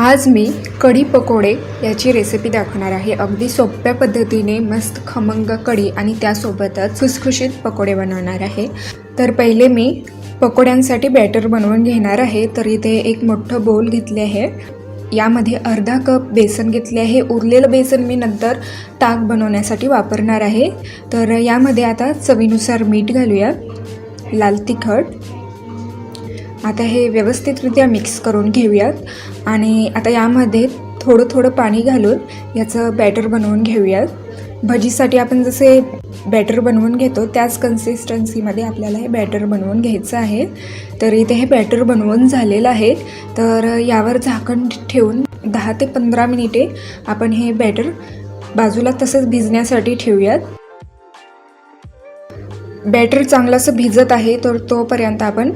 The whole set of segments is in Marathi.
आज मी कढी पकोडे याची रेसिपी दाखवणार आहे. अगदी सोप्या पद्धतीने मस्त खमंग कढी आणि त्यासोबतच खुसखुशीत पकोडे बनवणार आहे. तर पहिले मी पकोड्यांसाठी बॅटर बनवून घेणार आहे. तर इथे एक मोठं बोल घेतले आहे. यामध्ये अर्धा कप बेसन घेतले आहे. उरलेलं बेसन मी नंतर ताक बनवण्यासाठी वापरणार आहे. तर यामध्ये आता चवीनुसार मीठ घालूया. लाल तिखट. आता हे व्यवस्थितरित्या मिक्स करून घेऊयात. आणि आता यामध्ये थोडं थोडं पाणी घालून याचं बॅटर बनवून घेऊयात. भजीसाठी आपण जसे बॅटर बनवून घेतो त्याच कन्सिस्टन्सीमध्ये आपल्याला हे बॅटर बनवून घ्यायचं आहे. तर इथे हे बॅटर बनवून झालेलं आहे. तर यावर झाकण ठेवून दहा ते पंधरा मिनिटे आपण हे बॅटर बाजूला तसंच भिजण्यासाठी ठेवूयात. बॅटर चांगलंसं भिजत आहे तर तोपर्यंत आपण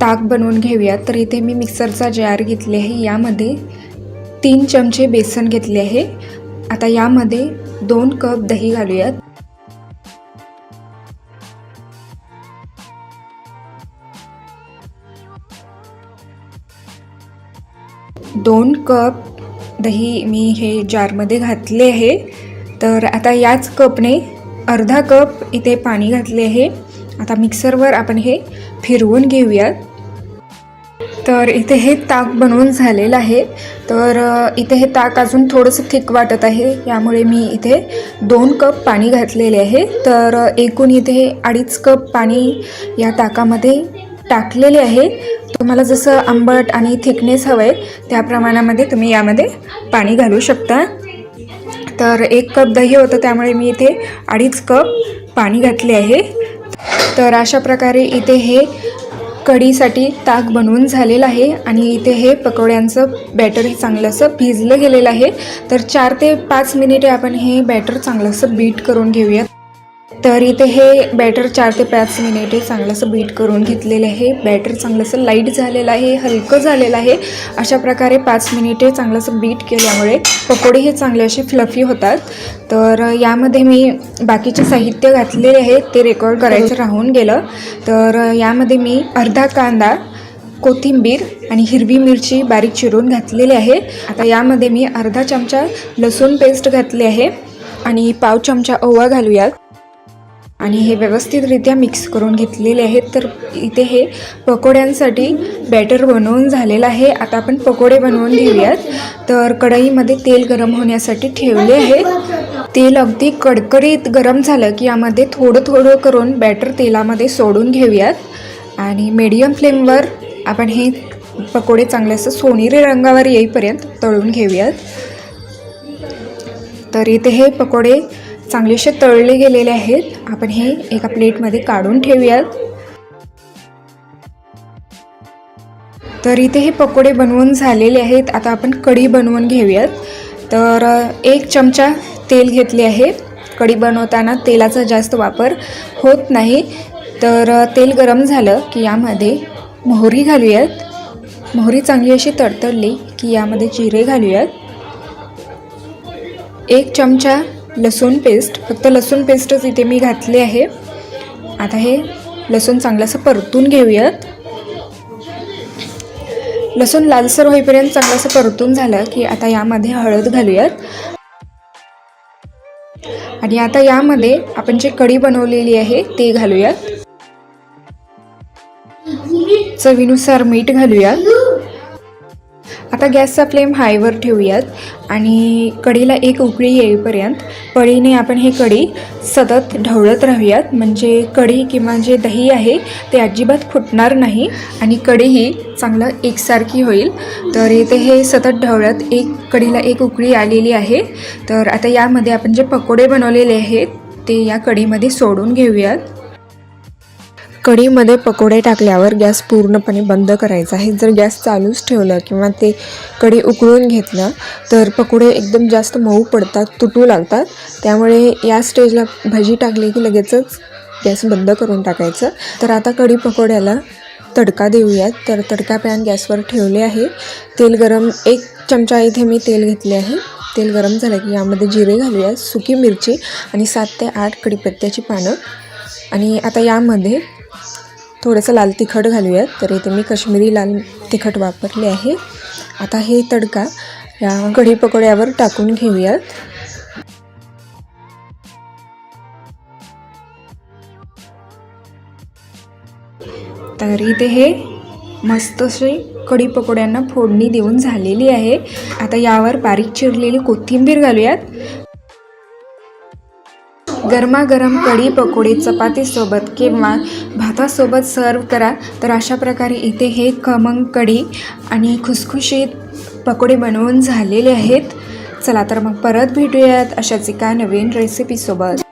ताक बनवून घेऊयात तर इथे मी मिक्सरचा जार घेतले आहे. यामध्ये तीन चमचे बेसन घेतले आहे. आता यामध्ये दोन कप दही घालूयात. दोन कप दही मी हे जारमध्ये घातले आहे. तर आता याच कपने अर्धा कप इथे पाणी घातले आहे. आता मिक्सरवर आपण हे फिरवून घेऊयात. तर इथे हे ताक बनवून झालेलं आहे. तर इथे हे ताक अजून थोडंसं थिक वाटत आहे. यामुळे मी इथे दोन कप पाणी घातलेले आहे. तर एकूण इथे हे अडीच कप पाणी या ताकामध्ये टाकलेले आहे. तुम्हाला जसं आंबट आणि थिकनेस हवं आहे त्या प्रमाणामध्ये तुम्ही यामध्ये पाणी घालू शकता. तर एक कप दही होतं त्यामुळे मी इथे अडीच कप पाणी घातले आहे. तर अशा प्रकारे इथे हे कढीसाठी ताक बनवून झालेलं आहे आणि इथे हे पकोड्यांचं बॅटर हे चांगलंसं भिजलं गेलेलं आहे. तर चार ते पाच मिनिटे आपण हे बॅटर चांगलंसं बीट करून घेऊयात. तर इथे हे बॅटर चार ते पाच मिनिटे चांगलंसं बीट करून घेतलेलं आहे. बॅटर चांगलंसं लाइट झालेलं आहे हलकं झालेलं आहे. अशा प्रकारे पाच मिनिटे चांगलंसं बीट केल्यामुळे पकोडे हे चांगले असे फ्लफी होतात. तर यामध्ये मी बाकीचे साहित्य घातलेले आहे ते रेकॉर्ड करायचं राहून गेलं. तर यामध्ये मी अर्धा कांदा कोथिंबीर आणि हिरवी मिरची बारीक चिरून घातलेली आहे. आता यामध्ये मी अर्धा चमचा लसूण पेस्ट घातली आहे आणि पाव चमचा ओवा घालूयात. आणि हे व्यवस्थितरित्या मिक्स करून घेतलेले आहेत. तर इथे हे पकोड्यांसाठी बॅटर बनवून झालेलं आहे. आता आपण पकोडे बनवून घेऊयात. तर कढईमध्ये तेल गरम होण्यासाठी ठेवले आहे. तेल अगदी कडकडीत गरम झालं की यामध्ये थोडं थोडं करून बॅटर तेलामध्ये सोडून घेऊयात. आणि मीडियम फ्लेमवर आपण हे पकोडे चांगले असं सोनेरी रंगावर येईपर्यंत तळून घेऊयात. तर इथे हे पकोडे चांगलेसे तळले गेलेले आहेत. आपण हे एका प्लेटमध्ये काढून ठेवूयात. तर इथे हे पकोडे बनवून झालेले आहेत. आता आपण कढी बनवून घेऊयात. तर एक चमचा तेल घेतले आहे. कढी बनवताना तेलाचा जास्त वापर होत नाही. तर तेल गरम झालं की यामध्ये मोहरी घालूयात. मोहरी चांगली अशी तडतडली की यामध्ये जिरे घालूयात. एक चमचा लसूण पेस्ट फक्त लसूण पेस्टच इथे मी घातले आहे. आता हे लसूण चांगलंसं परतून घेऊयात. लसूण लालसर होईपर्यंत चांगलंसं परतून झालं की आता यामध्ये हळद घालूयात. आणि आता यामध्ये आपण जे कढी बनवलेली आहे ते घालूयात. चवीनुसार मीठ घालूयात. आता गॅसचा फ्लेम हायवर ठेवूयात आणि कढीला एक उकळी येईपर्यंत पळीने आपण हे कढी सतत ढवळत राहूयात. म्हणजे कढी किंवा जे दही आहे ते अजिबात फुटणार नाही आणि कढी ही चांगलं एकसारखी होईल. तर इथे हे सतत ढवळत एक कढीला एक उकळी आलेली आहे. तर आता यामध्ये आपण जे पकोडे बनवलेले आहेत ते या कढीमध्ये सोडून घेऊयात. कढीमध्ये पकोडे टाकल्यावर गॅस पूर्णपणे बंद करायचा आहे. जर गॅस चालूच ठेवलं किंवा ते कढी उकळून घेतलं तर पकोडे एकदम जास्त मऊ पडतात तुटू लागतात. त्यामुळे या स्टेजला भजी टाकली की लगेचच गॅस बंद करून टाकायचं. तर आता कढी पकोड्याला तडका देऊयात. तर तडका पॅन गॅसवर ठेवले आहे. तेल गरम एक चमचा इथे मी तेल घेतले आहे. तेल गरम झालं की यामध्ये जिरे घालूयात सुकी मिरची आणि सात ते आठ कढीपत्त्याची पानं. आणि आता यामध्ये थोडंसं लाल तिखट घालूयात. तर इथे मी कश्मीरी लाल तिखट वापरले आहे. आता हे तडका या कढी पकोड्यावर टाकून घेऊयात. तर इथे हे मस्त असे कढी पकोड्यांना फोडणी देऊन झालेली आहे. आता यावर बारीक चिरलेली कोथिंबीर घालूयात. गरमागरम कढी पकोडी चपातीसोबत किंवा भातासोबत सर्व करा. तर अशा प्रकारे इथे हे खमंग कढी आणि खुसखुशीत पकोडे बनवून झालेले आहेत. चला तर मग परत भेटूयात अशाच एका नवीन रेसिपीसोबत